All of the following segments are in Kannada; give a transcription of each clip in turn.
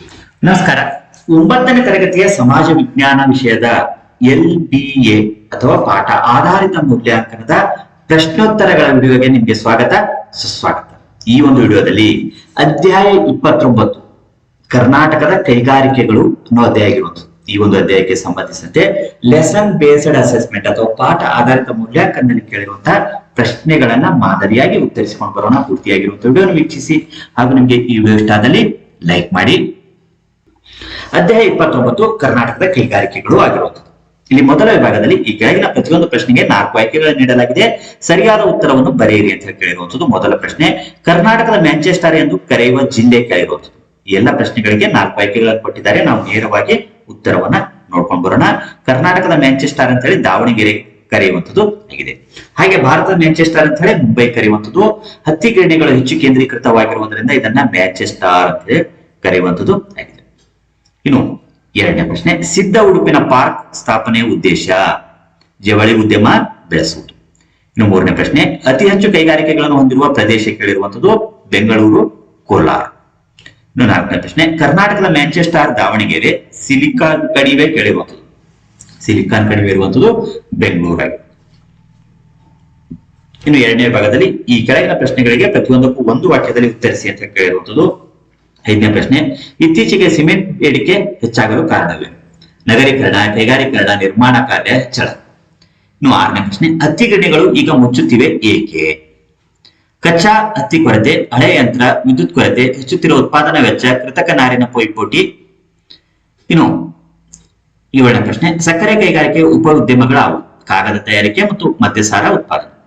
ನಮಸ್ಕಾರ. ಒಂಬತ್ತನೇ ತರಗತಿಯ ಸಮಾಜ ವಿಜ್ಞಾನ ವಿಷಯದ ಎಲ್ ಬಿ ಎ ಅಥವಾ ಪಾಠ ಆಧಾರಿತ ಮೌಲ್ಯಾಂಕನದ ಪ್ರಶ್ನೋತ್ತರಗಳ ವಿಡಿಯೋಗೆ ನಿಮಗೆ ಸ್ವಾಗತ, ಸುಸ್ವಾಗತ. ಈ ಒಂದು ವಿಡಿಯೋದಲ್ಲಿ ಅಧ್ಯಾಯ ಇಪ್ಪತ್ತೊಂಬತ್ತು, ಕರ್ನಾಟಕದ ಕೈಗಾರಿಕೆಗಳು ಅನ್ನೋ ಅಧ್ಯಾಯ ಆಗಿರುವಂಥದ್ದು ಈ ಒಂದು ಅಧ್ಯಾಯಕ್ಕೆ ಸಂಬಂಧಿಸಿದಂತೆ ಲೆಸನ್ ಬೇಸ್ಡ್ ಅಸೆಸ್ಮೆಂಟ್ ಅಥವಾ ಪಾಠ ಆಧಾರಿತ ಮೌಲ್ಯಾಂಕನದಲ್ಲಿ ಕೇಳಿರುವಂತಹ ಪ್ರಶ್ನೆಗಳನ್ನ ಮಾದರಿಯಾಗಿ ಉತ್ತರಿಸಿಕೊಂಡು ಬರೋಣ. ಪೂರ್ತಿಯಾಗಿರುವಂತಹ ವಿಡಿಯೋನ ವೀಕ್ಷಿಸಿ. ಹಾಗೂ ನಿಮಗೆ ಈ ವಿಡಿಯೋ ಇಷ್ಟ ಆದಲ್ಲಿ ಲೈಕ್ ಮಾಡಿ. ಅಧ್ಯಾಯ ಇಪ್ಪತ್ತೊಂಬತ್ತು ಕರ್ನಾಟಕದ ಕೈಗಾರಿಕೆಗಳು ಆಗಿರುವಂಥದ್ದು. ಇಲ್ಲಿ ಮೊದಲ ವಿಭಾಗದಲ್ಲಿ ಈ ಕೆಳಗಿನ ಪ್ರತಿಯೊಂದು ಪ್ರಶ್ನೆಗೆ ನಾಲ್ಕು ಆಯ್ಕೆಗಳನ್ನು ನೀಡಲಾಗಿದೆ. ಸರಿಯಾದ ಉತ್ತರವನ್ನು ಬರೆಯಿರಿ ಅಂತ ಹೇಳಿ ಕೇಳಿರುವಂಥದ್ದು. ಮೊದಲ ಪ್ರಶ್ನೆ, ಕರ್ನಾಟಕದ ಮ್ಯಾಂಚೆಸ್ಟರ್ ಎಂದು ಕರೆಯುವ ಜಿಲ್ಲೆ ಕೇಳಿರುವಂಥದ್ದು. ಎಲ್ಲ ಪ್ರಶ್ನೆಗಳಿಗೆ ನಾಲ್ಕು ಆಯ್ಕೆಗಳನ್ನು ಕೊಟ್ಟಿದ್ದಾರೆ. ನಾವು ನೇರವಾಗಿ ಉತ್ತರವನ್ನ ನೋಡ್ಕೊಂಡು ಬರೋಣ. ಕರ್ನಾಟಕದ ಮ್ಯಾಂಚೆಸ್ಟರ್ ಅಂತ ಹೇಳಿ ದಾವಣಗೆರೆ ಕರೆಯುವಂಥದ್ದು ಆಗಿದೆ. ಹಾಗೆ ಭಾರತದ ಮ್ಯಾಂಚೆಸ್ಟರ್ ಅಂತ ಹೇಳಿ ಮುಂಬೈ ಕರೆಯುವಂಥದ್ದು. ಹತ್ತಿ ಗಿರಣಿಗಳು ಹೆಚ್ಚು ಕೇಂದ್ರೀಕೃತವಾಗಿರುವುದರಿಂದ ಇದನ್ನ ಮ್ಯಾಂಚೆಸ್ಟರ್ ಅಂತ ಹೇಳಿ ಕರೆಯುವಂಥದ್ದು ಆಗಿದೆ. ಇನ್ನು ಎರಡನೇ ಪ್ರಶ್ನೆ, ಸಿದ್ಧ ಉಡುಪಿನ ಪಾರ್ಕ್ ಸ್ಥಾಪನೆ ಉದ್ದೇಶ. ಜವಳಿ ಉದ್ಯಮ ಬೆಳೆಸುವುದು. ಇನ್ನು ಮೂರನೇ ಪ್ರಶ್ನೆ, ಅತಿ ಹೆಚ್ಚು ಕೈಗಾರಿಕೆಗಳನ್ನು ಹೊಂದಿರುವ ಪ್ರದೇಶ ಕೇಳಿರುವಂತದ್ದು ಬೆಂಗಳೂರು, ಕೋಲಾರ. ಇನ್ನು ನಾಲ್ಕನೇ ಪ್ರಶ್ನೆ, ಕರ್ನಾಟಕದ ಮ್ಯಾಂಚೆಸ್ಟರ್ ದಾವಣಗೆರೆ ಸಿಲಿಕಾನ್ ಕಡಿವೆ ಕೇಳಿರುವಂಥದ್ದು. ಸಿಲಿಕಾನ್ ಕಣಿವೆ ಇರುವಂತದ್ದು ಬೆಂಗಳೂರಾಗಿ ಇನ್ನು ಎರಡನೇ ಭಾಗದಲ್ಲಿ ಈ ಕೆಳಗಿನ ಪ್ರಶ್ನೆಗಳಿಗೆ ಪ್ರತಿಯೊಂದಕ್ಕೂ ಒಂದು ವಾಕ್ಯದಲ್ಲಿ ಉತ್ತರಿಸಿ ಅಂತ ಕೇಳಿರುವಂತದ್ದು ಐದನೇ ಪ್ರಶ್ನೆ, ಇತ್ತೀಚೆಗೆ ಸಿಮೆಂಟ್ ಬೇಡಿಕೆ ಹೆಚ್ಚಾಗಲು ಕಾರಣವೇ? ನಗರೀಕರಣ, ಕೈಗಾರೀಕರಣ, ನಿರ್ಮಾಣ ಕಾರ್ಯ ಹೆಚ್ಚಳ. ಇನ್ನು ಆರನೇ ಪ್ರಶ್ನೆ, ಹತ್ತಿ ಗಿರಣಿಗಳು ಈಗ ಮುಚ್ಚುತ್ತಿವೆ ಏಕೆ? ಕಚ್ಚಾ ಹತ್ತಿ ಕೊರತೆ, ಹಳೆ ಯಂತ್ರ, ವಿದ್ಯುತ್ ಕೊರತೆ, ಹೆಚ್ಚುತ್ತಿರುವ ಉತ್ಪಾದನಾ ವೆಚ್ಚ, ಕೃತಕ ನಾರಿನ ಪೈಪೋಟಿ. ಇನ್ನು ಏಳನೇ ಪ್ರಶ್ನೆ, ಸಕ್ಕರೆ ಕೈಗಾರಿಕೆ ಉಪ ಉದ್ಯಮಗಳಾವು ಕಾಗದ ತಯಾರಿಕೆ ಮತ್ತು ಮದ್ಯಸಾರ ಉತ್ಪಾದನೆ.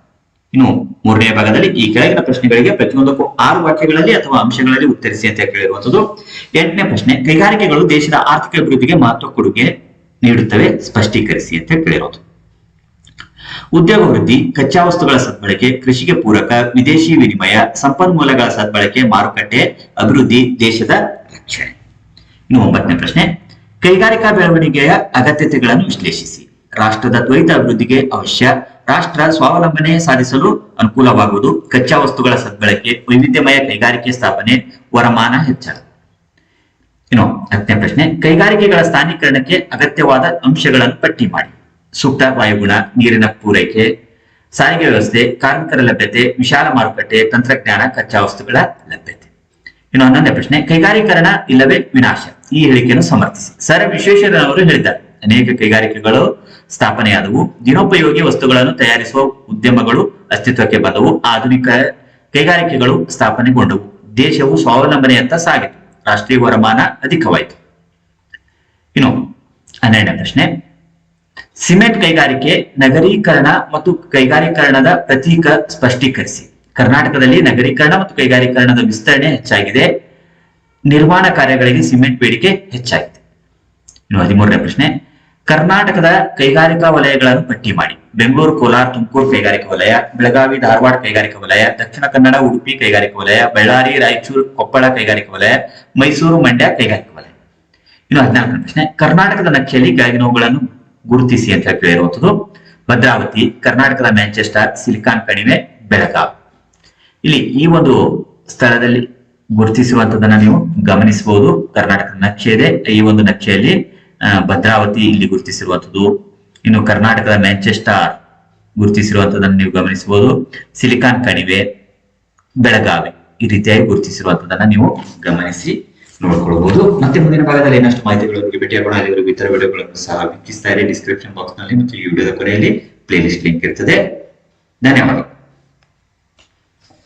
ಇನ್ನು ಮೂರನೇ ಭಾಗದಲ್ಲಿ ಈ ಕೆಳಗಿನ ಪ್ರಶ್ನೆಗಳಿಗೆ ಪ್ರತಿಯೊಂದಕ್ಕೂ ಆರು ವಾಕ್ಯಗಳಲ್ಲಿ ಅಥವಾ ಅಂಶಗಳಲ್ಲಿ ಉತ್ತರಿಸಿ ಅಂತ ಕೇಳಿರುವಂತದ್ದು ಎಂಟನೇ ಪ್ರಶ್ನೆ, ಕೈಗಾರಿಕೆಗಳು ದೇಶದ ಆರ್ಥಿಕ ಅಭಿವೃದ್ಧಿಗೆ ಮಹತ್ವ ಕೊಡುಗೆ ನೀಡುತ್ತವೆ, ಸ್ಪಷ್ಟೀಕರಿಸಿ ಅಂತ ಕೇಳಿರೋದು ಉದ್ಯೋಗ ವೃದ್ಧಿ, ಕಚ್ಚಾ ವಸ್ತುಗಳ ಸದ್ಬಳಕೆ, ಕೃಷಿಗೆ ಪೂರಕ, ವಿದೇಶಿ ವಿನಿಮಯ, ಸಂಪನ್ಮೂಲಗಳ ಸದ್ಬಳಕೆ, ಮಾರುಕಟ್ಟೆ, ಅಭಿವೃದ್ಧಿ, ದೇಶದ ರಕ್ಷಣೆ. ಇನ್ನು ಒಂಬತ್ತನೇ ಪ್ರಶ್ನೆ, ಕೈಗಾರಿಕಾ ಬೆಳವಣಿಗೆಯ ಅಗತ್ಯತೆಗಳನ್ನು ವಿಶ್ಲೇಷಿಸಿ. ರಾಷ್ಟ್ರದ ತ್ವರಿತ ಅಭಿವೃದ್ಧಿಗೆ ಅವಶ್ಯ ರಾಷ್ಟ್ರ ಸ್ವಾವಲಂಬನೆ ಸಾಧಿಸಲು ಅನುಕೂಲವಾಗುವುದು. ಕಚ್ಚಾ ವಸ್ತುಗಳ ಸದ್ಬಳಕೆ ವೈವಿಧ್ಯಮಯ ಕೈಗಾರಿಕೆ ಸ್ಥಾಪನೆ, ವರಮಾನ ಹೆಚ್ಚಳ. ಇನ್ನು ಹತ್ತನೇ ಪ್ರಶ್ನೆ. ಕೈಗಾರಿಕೆಗಳ ಸ್ಥಾನೀಕರಣಕ್ಕೆ ಅಗತ್ಯವಾದ ಅಂಶಗಳನ್ನು ಪಟ್ಟಿ ಮಾಡಿ. ಸೂಕ್ತ ವಾಯುಗುಣ, ನೀರಿನ ಪೂರೈಕೆ, ಸಾರಿಗೆ ವ್ಯವಸ್ಥೆ, ಕಾರ್ಮಿಕರ ಲಭ್ಯತೆ, ವಿಶಾಲ ಮಾರುಕಟ್ಟೆ, ತಂತ್ರಜ್ಞಾನ, ಕಚ್ಚಾ ವಸ್ತುಗಳ ಲಭ್ಯತೆ. ಇನ್ನು ಹನ್ನೊಂದನೇ ಪ್ರಶ್ನೆ. ಕೈಗಾರೀಕರಣ ಇಲ್ಲವೇ ವಿನಾಶ? ಈ ಹೇಳಿಕೆಯನ್ನು ಸಮರ್ಥಿಸಿ. ಸರ್ ವಿಶ್ವೇಶ್ವರಯ್ಯನವರು ಹೇಳಿದ್ದಾರೆ. ಅನೇಕ ಕೈಗಾರಿಕೆಗಳು ಸ್ಥಾಪನೆಯಾದವು. ದಿನೋಪಯೋಗಿ ವಸ್ತುಗಳನ್ನು ತಯಾರಿಸುವ ಉದ್ಯಮಗಳು ಅಸ್ತಿತ್ವಕ್ಕೆ ಬಂದವು. ಆಧುನಿಕ ಕೈಗಾರಿಕೆಗಳು ಸ್ಥಾಪನೆಗೊಂಡವು. ದೇಶವು ಸ್ವಾವಲಂಬನೆಯತ್ತ ಸಾಗಿತು. ರಾಷ್ಟ್ರೀಯ ವರಮಾನ ಅಧಿಕವಾಯಿತು. ಇನ್ನು ಹನ್ನೆರಡನೇ ಪ್ರಶ್ನೆ. ಸಿಮೆಂಟ್ ಕೈಗಾರಿಕೆ ನಗರೀಕರಣ ಮತ್ತು ಕೈಗಾರೀಕರಣದ ಪ್ರತೀಕ ಸ್ಪಷ್ಟೀಕರಿಸಿ. ಕರ್ನಾಟಕದಲ್ಲಿ ನಗರೀಕರಣ ಮತ್ತು ಕೈಗಾರೀಕರಣದ ವಿಸ್ತರಣೆ ಹೆಚ್ಚಾಗಿದೆ. ನಿರ್ಮಾಣ ಕಾರ್ಯಗಳಿಗೆ ಸಿಮೆಂಟ್ ಬೇಡಿಕೆ ಹೆಚ್ಚಾಗಿದೆ. ಇನ್ನು ಹದಿಮೂರನೇ ಪ್ರಶ್ನೆ. ಕರ್ನಾಟಕದ ಕೈಗಾರಿಕಾ ವಲಯಗಳನ್ನು ಪಟ್ಟಿ ಮಾಡಿ. ಬೆಂಗಳೂರು, ಕೋಲಾರ, ತುಮಕೂರು ಕೈಗಾರಿಕಾ ವಲಯ, ಬೆಳಗಾವಿ, ಧಾರವಾಡ ಕೈಗಾರಿಕಾ ವಲಯ, ದಕ್ಷಿಣ ಕನ್ನಡ, ಉಡುಪಿ ಕೈಗಾರಿಕಾ ವಲಯ, ಬಳ್ಳಾರಿ, ರಾಯಚೂರು, ಕೊಪ್ಪಳ ಕೈಗಾರಿಕಾ ವಲಯ, ಮೈಸೂರು, ಮಂಡ್ಯ ಕೈಗಾರಿಕಾ ವಲಯ. ಇನ್ನು ಹದಿನಾಲ್ಕನೇ ಪ್ರಶ್ನೆ, ಕರ್ನಾಟಕದ ನಕ್ಷೆಯಲ್ಲಿ ಕೆಳಗಿನವುಗಳನ್ನು ಗುರುತಿಸಿ ಅಂತ ಕೇಳಿರುವಂತದ್ದು ಭದ್ರಾವತಿ, ಕರ್ನಾಟಕದ ಮ್ಯಾಂಚೆಸ್ಟರ್, ಸಿಲಿಕಾನ್ ಕಣಿವೆ, ಬೆಳಗಾವಿ. ಇಲ್ಲಿ ಈ ಒಂದು ಸ್ಥಳದಲ್ಲಿ ಗುರುತಿಸಿರುವಂತದನ್ನ ನೀವು ಗಮನಿಸಬಹುದು. ಕರ್ನಾಟಕದ ನಕ್ಷೆ ಇದೆ. ಈ ಒಂದು ನಕ್ಷೆಯಲ್ಲಿ ಭದ್ರಾವತಿ ಇಲ್ಲಿ ಗುರುತಿಸಿರುವಂತದ್ದು ಇನ್ನು ಕರ್ನಾಟಕದ ಮ್ಯಾಂಚೆಸ್ಟರ್ ಗುರುತಿಸಿರುವಂತದನ್ನು ನೀವು ಗಮನಿಸಬಹುದು. ಸಿಲಿಕಾನ್ ಕಣಿವೆ, ಬೆಳಗಾವಿ ಈ ರೀತಿಯಾಗಿ ಗುರುತಿಸಿರುವಂತದನ್ನ ನೀವು ಗಮನಿಸಿ ನೋಡ್ಕೊಳ್ಬಹುದು. ಮತ್ತೆ ಮುಂದಿನ ಭಾಗದಲ್ಲಿ ಇನ್ನಷ್ಟು ಮಾಹಿತಿಗಳೊಂದಿಗೆ ಭೇಟಿಯಾಗೋಣ ಅಲ್ಲಿವರೆಗೂ ಇತರ ವಿಡಿಯೋಗಳನ್ನು ಸಹ ವೀಕ್ಷಿಸ್ತಾ ಇರಿ. ಡಿಸ್ಕ್ರಿಪ್ಷನ್ ಬಾಕ್ಸ್ನಲ್ಲಿ ಮತ್ತು ಈ ವಿಡಿಯೋದ ಕೊನೆಯಲ್ಲಿ ಪ್ಲೇ ಲಿಸ್ಟ್ ಲಿಂಕ್ ಇರ್ತದೆ. ಧನ್ಯವಾದ